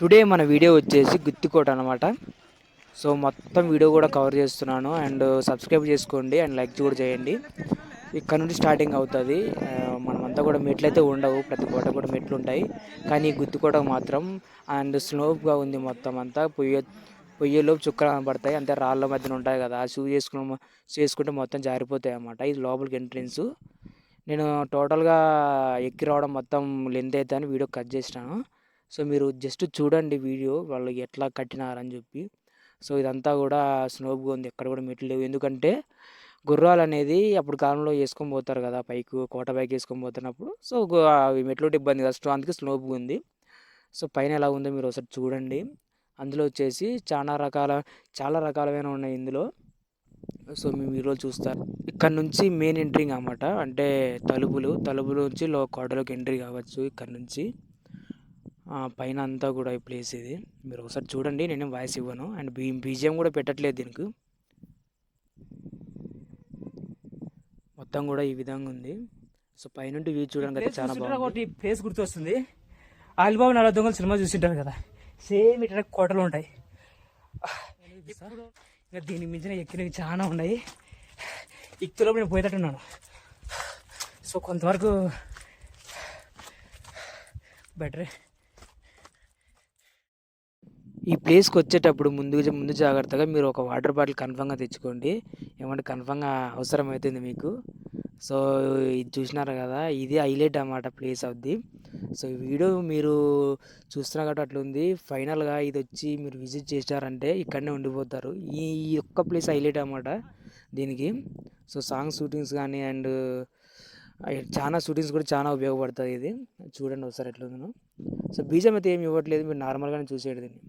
Today మన video వచ్చేసి గుత్తికోట అనమాట సో మొత్తం వీడియో కూడా కవర్ చేస్తున్నాను. అండ్ సబ్స్క్రైబ్ uh, చేసుకోండి అండ్ లైక్ కూడా చేయండి. ఇక్కడ నుండి స్టార్టింగ్ అవుతుంది. Uh, మనమంతా కూడా మెట్లు అయితే ఉండవు. ప్రతి కోట కూడా మెట్లు ఉంటాయి. కానీ ఈ గుత్తికోట మాత్రం అండ్ స్లోప్గా ఉంది మొత్తం అంతా. పొయ్యి పొయ్యిలోపు చుక్కలు కనబడతాయి అంతే రాళ్ళ మధ్యన ఉంటాయి కదా. ఆ షూ చేసుకున్న చేసుకుంటే మొత్తం జారిపోతాయి అన్నమాట. ఇది లోపలికి ఎంట్రెన్స్ నేను టోటల్గా ఎక్కి రావడం మొత్తం లెంత్ అయితే అని వీడియో కట్ చేసినాను. సో మీరు జస్ట్ చూడండి వీడియో వాళ్ళు ఎట్లా కట్టినారని చెప్పి. సో ఇదంతా కూడా స్నోప్గా ఉంది. ఎక్కడ కూడా మెట్లు లేవు. ఎందుకంటే గుర్రాలు అనేది అప్పుడు కాలంలో వేసుకొని పోతారు కదా పైకి కోట పైకి వేసుకొని పోతున్నప్పుడు. సో అవి మెట్లు ఇబ్బంది కదా. సో అందుకే స్లోప్గా ఉంది. సో పైన ఎలా ఉందో మీరు ఒకసారి చూడండి. అందులో వచ్చేసి చాలా రకాల చాలా రకాలమైన ఉన్నాయి ఇందులో. సో మేము ఈరోజు చూస్తారు ఇక్కడ నుంచి మెయిన్ ఎంట్రీ అన్నమాట. అంటే తలుపులు తలుపుల నుంచి లో కోటలోకి ఎంట్రీ కావచ్చు ఇక్కడ నుంచి. పైన అంతా కూడా ఈ ప్లేస్ ఇది. మీరు ఒకసారి చూడండి నేను వాయిస్ ఇవ్వను. అండ్ బీ బీజిఎం కూడా పెట్టట్లేదు దీనికి. మొత్తం కూడా ఈ విధంగా ఉంది. సో పైనుండి వ్యూ చూడడానికి అయితే చాలా బాగుంది. ప్లేస్ గుర్తొస్తుంది. ఆలిబాబు నల్ల దొంగలు సినిమా చూసింటారు కదా. సేమ్ ఇట్లా కోటలు ఉంటాయి. ఇంకా దీని మించిన ఎక్కినవి చాలా ఉన్నాయి. ఇక్తులో నేను పోయేటట్టున్నాను. సో కొంతవరకు బెటరే ఈ ప్లేస్కి వచ్చేటప్పుడు ముందు ముందు జాగ్రత్తగా మీరు ఒక వాటర్ బాటిల్ కన్ఫామ్గా తెచ్చుకోండి. ఏమంటే కన్ఫామ్గా అవసరం అవుతుంది మీకు. సో ఇది చూసినారు కదా ఇది హైలైట్ అన్నమాట ప్లేస్ అవుద్ది. సో ఈ వీడియో మీరు చూస్తున్నా కాబట్టి అట్లుంది. ఫైనల్గా ఇది వచ్చి మీరు విజిట్ చేశారంటే ఇక్కడనే ఉండిపోతారు. ఈ ఒక్క ప్లేస్ హైలైట్ అన్నమాట దీనికి. సో సాంగ్ షూటింగ్స్ కానీ అండ్ చాలా షూటింగ్స్ కూడా చాలా ఉపయోగపడుతుంది ఇది. చూడండి ఒకసారి ఎట్లుందో. సో బీజం అయితే ఏమి ఇవ్వట్లేదు. మీరు నార్మల్గానే చూసేది దీన్ని.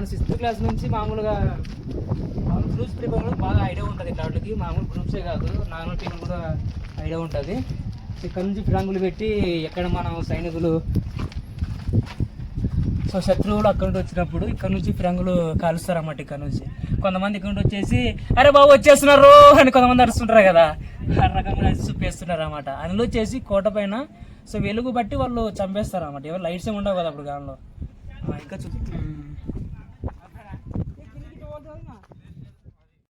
మన సిక్స్త్ క్లాస్ నుంచి మామూలుగా గ్రూప్స్ ప్రిపేర్ కూడా బాగా ఐడియా ఉంటుంది ఇట్లాంటికి మామూలు గ్రూప్సే కాదు నార్మల్ పీపుల్ కూడా ఐడియా ఉంటుంది. ఇక్కడ నుంచి ఫిరాంగులు పెట్టి ఎక్కడ మనం సైనికులు సో శత్రువులు అక్కడ నుండి వచ్చినప్పుడు ఇక్కడ నుంచి ఫిరంగులు కాలుస్తారన్నమాట ఇక్కడ నుంచి. కొంతమంది ఇక్కడ నుండి వచ్చేసి అరే బాబు వచ్చేస్తున్నారు అని కొంతమంది అరుస్తుంటారు కదా. ఆ రకంగా చూపేస్తున్నారు అన్నమాట అందులో వచ్చేసి కోట పైన సో వెలుగు బట్టి వాళ్ళు చంపేస్తారు అన్నమాట ఎవరు లైట్స్ ఏమి ఉండవు కదా అప్పుడు గానంలో ఇంకా చూ